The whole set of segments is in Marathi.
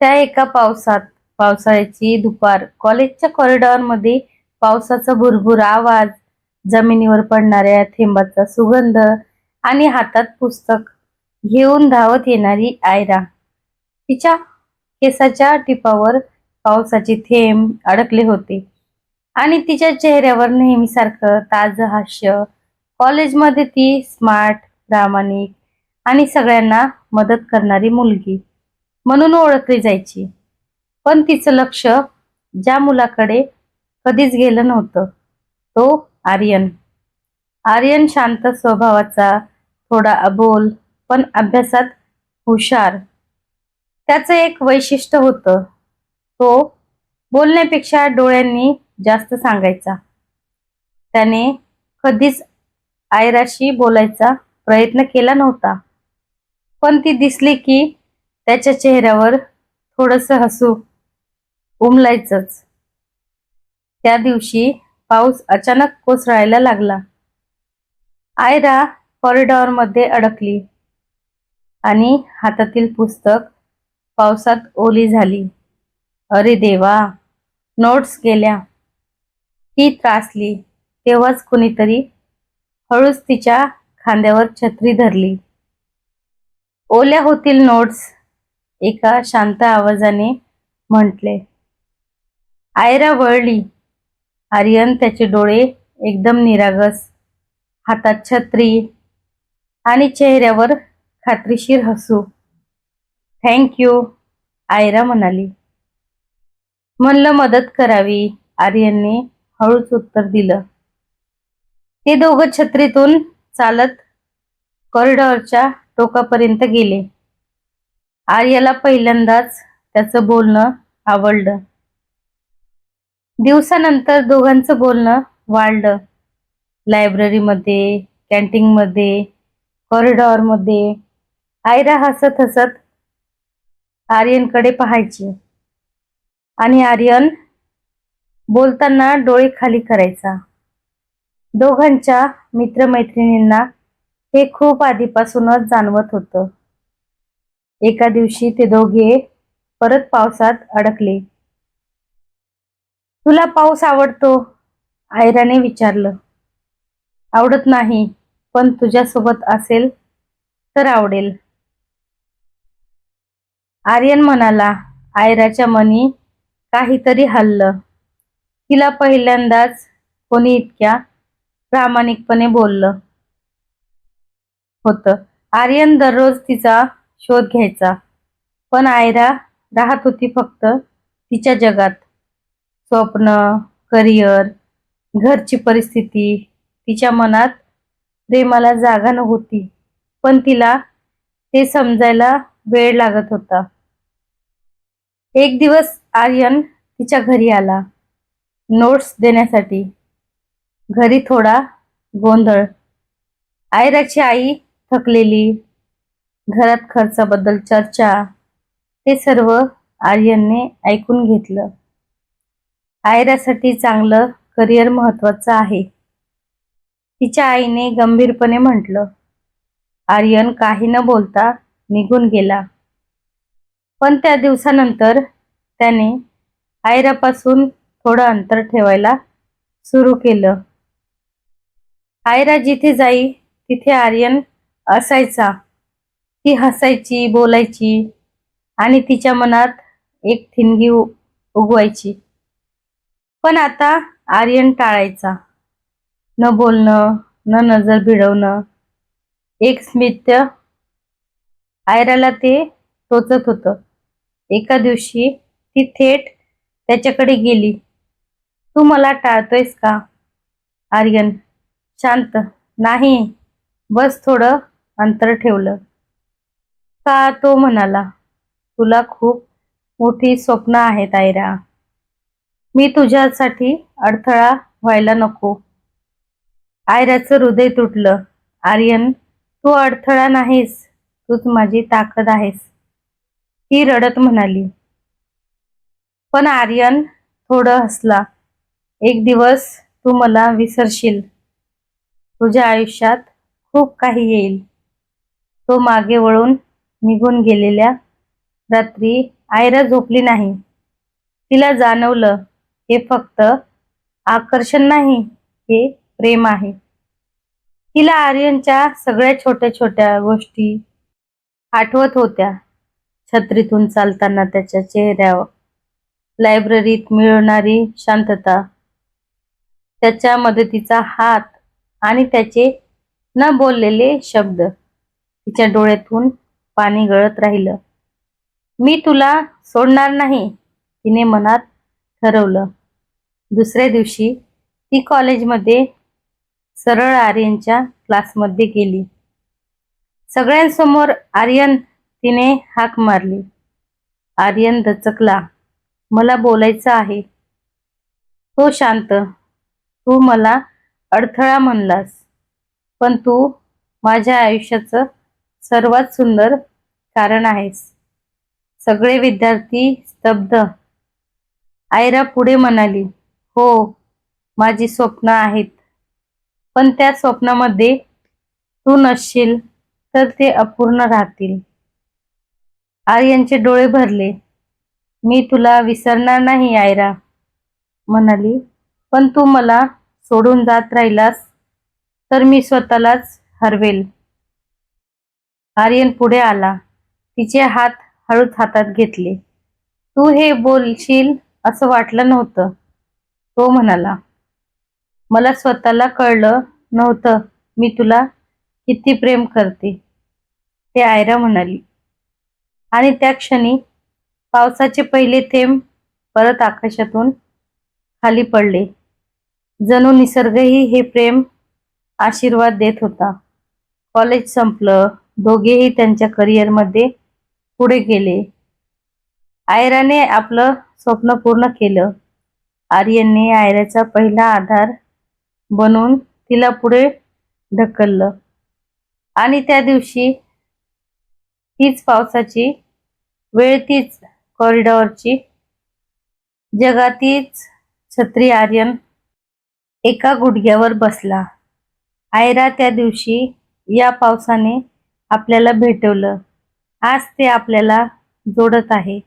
त्या एका पावसात पावसाळ्याची दुपार. कॉलेजच्या कॉरिडॉरमध्ये पावसाचा भुरभुर आवाज जमिनीवर पडणाऱ्या थेंबाचा सुगंध आणि हातात पुस्तक घेऊन धावत येणारी आयरा. तिच्या केसाच्या टिपावर पावसाचे थेंब अडकले होते आणि तिच्या चेहऱ्यावर नेहमीसारखं ताज हास्य. कॉलेजमध्ये ती स्मार्ट प्रामाणिक आणि सगळ्यांना मदत करणारी मुलगी. म्हणून ओळखली जायची. पण तिचं लक्ष ज्या मुलाकडे कधीच गेलं नव्हतं तो आर्यन. आर्यन शांत स्वभावाचा थोडा अबोल पण अभ्यासात हुशार. त्याचं एक वैशिष्ट्य होतं तो बोलण्यापेक्षा डोळ्यांनी जास्त सांगायचा. त्याने कधीच आयराशी बोलायचा प्रयत्न केला नव्हता. पण ती दिसली की त्याच्या चेहऱ्यावर थोडस हसू उमलायचंच. त्या दिवशी पाऊस अचानक कोसळायला लागला. आयरा कॉरिडॉरमध्ये अडकली आणि हातातील पुस्तक पावसात ओली झाली. अरे देवा! नोट्स गेल्या. ती त्रासली. तेव्हाच कुणीतरी हळूच तिच्या खांद्यावर छत्री धरली. ओल्या होतील नोट्स. एका शांत आवाजाने म्हटले आयरा वळली. आर्यन त्याचे डोळे एकदम निरागस हातात छत्री आणि चेहऱ्यावर खात्रीशीर हसू. थँक यू आयरा म्हणाली. म्हणलं मदत करावी आर्यनने हळूच उत्तर दिलं. ते दोघं छत्रीतून चालत कॉरिडॉरच्या टोकापर्यंत गेले. आर्याला पहिल्यांदाच त्याचं बोलणं आवडलं. दिवसानंतर दोघांचं बोलणं वाढलं. लायब्ररीमध्ये कॅन्टीनमध्ये कॉरिडॉरमध्ये. आयरा हसत हसत आर्यनकडे पाहायची. आणि आर्यन बोलताना डोळे खाली करायचा. दोघांच्या मित्रमैत्रिणींना हे खूप आधीपासूनच जाणवत होतं. एका दिवशी ते दोघे परत पावसात अडकले. तुला पाऊस आवडतो? आयराने विचारलं. आवडत नाही पण तुझ्यासोबत असेल तर आवडेल. आर्यन म्हणाला आयराच्या मनी काहीतरी हल्लं. तिला पहिल्यांदाच कोणी इतक्या प्रामाणिकपणे बोललं होतं. आर्यन दररोज तिचा शोध घ्यायचा. पण आयरा राहत होती फक्त तिच्या जगात. स्वप्न करिअर घरची परिस्थिती तिच्या मनात प्रेमाला जागा नव्हती. पण तिला ते समजायला वेळ लागत होता. एक दिवस आर्यन तिच्या घरी आला. नोट्स देण्यासाठी. घरी थोडा गोंधळ. आयराची आई थकलेली घरात खर्चाबद्दल चर्चा ते सर्व आर्यनने ऐकून घेतलं. आयरासाठी चांगलं करिअर महत्वाचं आहे. तिच्या आईने गंभीरपणे म्हटलं आर्यन काही न बोलता निघून गेला. पण त्या दिवसानंतर त्याने आयरापासून थोडं अंतर ठेवायला सुरू केलं. आयरा जिथे जाई तिथे आर्यन असायचा. ती हसायची बोलायची आणि तिच्या मनात एक ठिणगी उगवायची. पण आता आर्यन टाळायचा. न बोलणं न नजर भिडवणं एक स्मित्य आयराला ते टोचत होतं. एका दिवशी ती थेट त्याच्याकडे गेली. तू मला टाळतोयस का? आर्यन शांत. नाही. बस थोडं अंतर ठेवलं. का तो म्हणाला तुला खूप मोठी स्वप्न आहेत आयरा. मी तुझ्यासाठी अडथळा व्हायला नको. आयराचं हृदय तुटलं. आर्यन तू अडथळा नाहीस. तूच माझी ताकद आहेस. ती रडत म्हणाली. पण आर्यन थोडं हसला. एक दिवस तू मला विसरशील. तुझ्या आयुष्यात खूप काही येईल. तो मागे वळून निघून गेलेल्या रात्री आयरा झोपली नाही. तिला जाणवलं हे फक्त आकर्षण नाही हे प्रेम आहे. तिला आर्यनच्या सगळ्या छोट्या छोट्या गोष्टी आठवत होत्या. छत्रीतून चालताना त्याच्या चेहऱ्यावर लायब्ररीत मिळणारी शांतता त्याच्या मदतीचा हात आणि त्याचे न बोललेले शब्द तिच्या डोळ्यातून पाणी गळत राहिलं. मी तुला सोडणार नाही तिने मनात ठरवलं. दुसऱ्या दिवशी ती कॉलेजमध्ये सरळ आर्यनच्या क्लासमध्ये गेली. सगळ्यांसमोर आर्यन तिने हाक मारली. आर्यन दचकला मला बोलायचं आहे. तो शांत. तू मला अडथळा म्हणलास. पण तू माझ्या आयुष्याचं सर्वात सुंदर कारण आहेस. सगळे विद्यार्थी स्तब्ध. आयरा पुढे म्हणाली हो माझी स्वप्न आहेत. पण त्या स्वप्नामध्ये तू नसशील तर ते अपूर्ण राहतील. आर्यांचे डोळे भरले. मी तुला विसरणार नाही आयरा म्हणाली. पण तू मला सोडून जात राहिलास तर मी स्वतःलाच हरवेल. आर्यन पुढे आला. तिचे हात हळूच हातात घेतले. तू हे बोलशील असं वाटलं नव्हतं तो म्हणाला. मला स्वतःला कळलं नव्हतं मी तुला किती प्रेम करते ते आयरा म्हणाली. आणि त्या क्षणी पावसाचे पहिले थेंब परत आकाशातून खाली पडले. जणू निसर्गही हे प्रेम आशीर्वाद देत होता. कॉलेज संपलं. दोघेही त्यांच्या करिअरमध्ये पुढे गेले. आयराने आपलं स्वप्न पूर्ण केलं. आर्यनने आयराचा पहिला आधार बनून तिला पुढे ढकललं. आणि त्या दिवशी तीच पावसाची वेळ तीच कॉरिडॉरची जगातीच छत्री आर्यन एका गुडघ्यावर बसला. आयरा त्या दिवशी या पावसाने आपल्याला भेटवलं. आज ते आपल्याला जोडत आहे.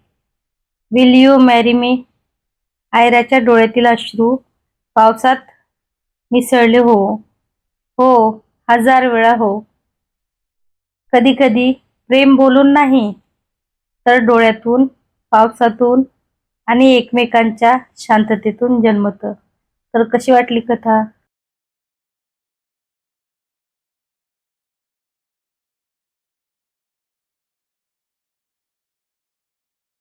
विल यू मॅरी मी आयराच्या डोळ्यातील अश्रू पावसात मिसळले हो. हो हजार वेळा हो. कधी कधी प्रेम बोलून नाही तर डोळ्यातून पावसातून आणि एकमेकांच्या शांततेतून जन्मतं. तर कशी वाटली कथा?